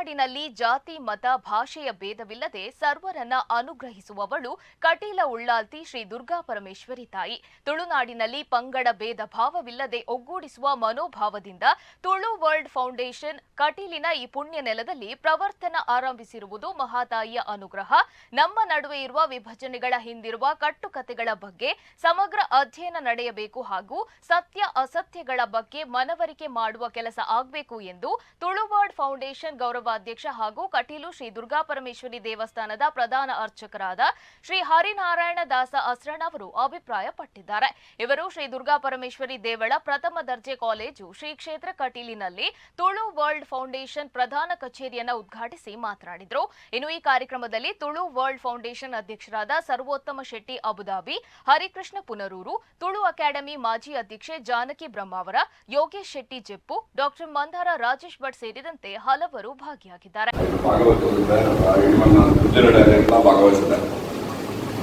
ತುಳುನಾಡಿನಲ್ಲಿ ಜಾತಿ, ಮತ, ಭಾಷೆಯ ಭೇದವಿಲ್ಲದೆ ಸರ್ವರನ್ನ ಅನುಗ್ರಹಿಸುವವಳು ಕಟೀಲ ಉಳ್ಳಾಲ್ತಿ ಶ್ರೀ ದುರ್ಗಾ ಪರಮೇಶ್ವರಿ ತಾಯಿ. ತುಳುನಾಡಿನಲ್ಲಿ ಪಂಗಡ ಭೇದ ಭಾವವಿಲ್ಲದೆ ಒಗ್ಗೂಡಿಸುವ ಮನೋಭಾವದಿಂದ ತುಳು ವರ್ಲ್ಡ್ ಫೌಂಡೇಶನ್ ಕಟೀಲಿನ ಈ ಪುಣ್ಯ ನೆಲದಲ್ಲಿ ಪ್ರವರ್ತನ ಆರಂಭಿಸಿರುವುದು ಮಹಾತಾಯಿಯ ಅನುಗ್ರಹ. ನಮ್ಮ ನಡುವೆ ಇರುವ ವಿಭಜನೆಗಳ ಹಿಂದಿರುವ ಕಟ್ಟುಕತೆಗಳ ಬಗ್ಗೆ ಸಮಗ್ರ ಅಧ್ಯಯನ ನಡೆಯಬೇಕು ಹಾಗೂ ಸತ್ಯ ಅಸತ್ಯಗಳ ಬಗ್ಗೆ ಮನವರಿಕೆ ಮಾಡುವ ಕೆಲಸ ಆಗಬೇಕು ಎಂದು ತುಳು ವರ್ಲ್ಡ್ ಫೌಂಡೇಶನ್ ಗೌರವಾಧ್ಯಕ್ಷ ಹಾಗೂ ಕಟೀಲು ಶ್ರೀ ದುರ್ಗಾ ಪರಮೇಶ್ವರಿ ದೇವಸ್ಥಾನದ ಪ್ರಧಾನ ಅರ್ಚಕರಾದ ಶ್ರೀ ಹರಿನಾರಾಯಣ ದಾಸ ಅಸ್ರಣ ಅವರು ಅಭಿಪ್ರಾಯಪಟ್ಟಿದ್ದಾರೆ. ಇವರು ಶ್ರೀ ದುರ್ಗಾ ಪರಮೇಶ್ವರಿ ದೇವಳ ಪ್ರಥಮ ದರ್ಜೆ ಕಾಲೇಜು ಶ್ರೀ ಕ್ಷೇತ್ರ ಕಟೀಲಿನಲ್ಲಿ ತುಳು ವರ್ಲ್ಡ್ ಫೌಂಡೇಶನ್ ಪ್ರಧಾನ ಕಚೇರಿಯನ್ನು ಉದ್ಘಾಟಿಸಿ ಮಾತನಾಡಿದರು. ಇನ್ನು ಈ ಕಾರ್ಯಕ್ರಮದಲ್ಲಿ ತುಳು ವರ್ಲ್ಡ್ ಫೌಂಡೇಶನ್ ಅಧ್ಯಕ್ಷರಾದ Sarvottama Shetty Abu Dhabi, Harikrishna Punaroor, Tulu academy ಮಾಜಿ ಅಧ್ಯಕ್ಷೆ ಜಾನಕಿ ಬ್ರಹ್ಮಾವರ ಯೋಗೇಶ್ ಶೆಟ್ಟಿ ಜೆಪ್ಪು, ಡಾಕ್ಟರ್ ಮಂದಾರ ರಾಜೇಶ್ ಭಟ್ ಸೇರಿದಂತೆ ಹಲವರು ಭಾಗಿಯಾಗಿದ್ದಾರೆ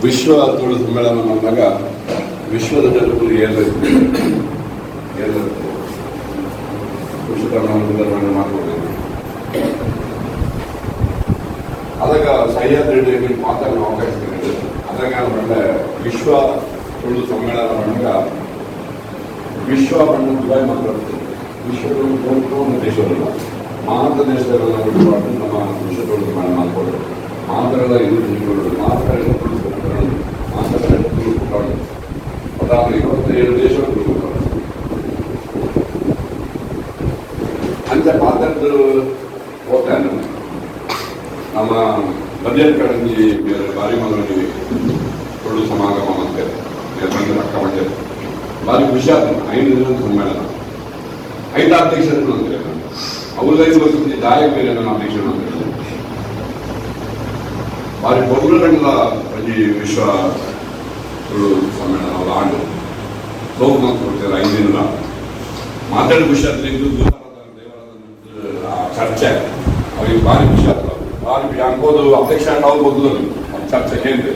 ವಿಶ್ವ ತುಳು ಸಮ್ಮೇಳನ ಬಂದಾಗ ವಿಶ್ವದ ಜನರು ಏರಬೇಕು. ಏರಬೇಕು. ನಿರ್ವಹಣೆ ಮಾಡ್ಕೊಳ್ಬೇಕು. ಅದಾಗ ಸಹ್ಯಾದ್ರಿ ಮಾತಾಡಲು ಅವಕಾಶ ಸಿಕ್ಕಿದೆ ಅದಾಗ ಬಂದೆ ವಿಶ್ವ ತುಳು ಸಮ್ಮೇಳನ ಬಂದಾಗ ವಿಶ್ವ ಬಣ್ಣ ದುಬೈ ಮಾತಾಡ್ತೀವಿ ವಿಶ್ವದ ಒಂದು ದೇಶವಲ್ಲ ಮಾತ್ರ ದೇಶದಲ್ಲ ಬಿಟ್ಟುಕೊಂಡು ನಮ್ಮ ವಿಶ್ವದೊಳಗೆ ಮಾಡಿ ಮಾಡ್ಕೊಳ್ಳೋದು ಮಾತ್ರಲ್ಲ ಇದು ತಿಳ್ಕೊಂಡು ಮಾತ್ರ ಎಲ್ಲ ತಿಳ್ಕೊಂಡು ಅದಾದ ಇವತ್ತೇಳು ದೇಶಗಳು ಅಂತ ಹೋಗ್ತಾನೆ ನಮ್ಮ ಬದಿಯರ್ ಕಡಂಜಿ ಬೇರೆ ಬಾರಿ ಮಗನಿಗೆ ತುಳು ಸಮಾಗಮ ಮತ್ತೆ ಬಂದು ಅಕ್ಕ ಮಂಡ್ಯ ಭಾರಿ ಖುಷಿ ಆದ ಐದು ದಿನ ಸಮ್ಮೇಳನ. ಐದು ಅಧ್ಯಕ್ಷರು ಅಂತಾರೆ ಅವ್ರದೈದು ವರ್ಷದ ದಾಯಕ ಬೇರೆ ನನ್ನ ಭಾರಿ ಬಹುಗಳನ್ನ ಈ ವಿಶ್ವ ತುಳು ಸಮ್ಮೇಳನ ಅವರ ಆಂಡು ಬಹುಮತ ಕೊಡ್ತಾರೆ ಐದು ದಿನ ಮಾತಾಡಿ ಖುಷಿ ಆದ್ರೆ ಇದು ದೇವರಾದ ದೇವರಾದ ಆ ಚರ್ಚೆ. ಅವ್ರಿಗೆ ಭಾರಿ ಆಗ್ತದೆ. ಭಾರಿ ಅನ್ಬೋದು ಅಧ್ಯಕ್ಷ ಅವ್ರು ಗೊತ್ತಿಲ್ಲ ಚರ್ಚೆ ಕೇಂದ್ರ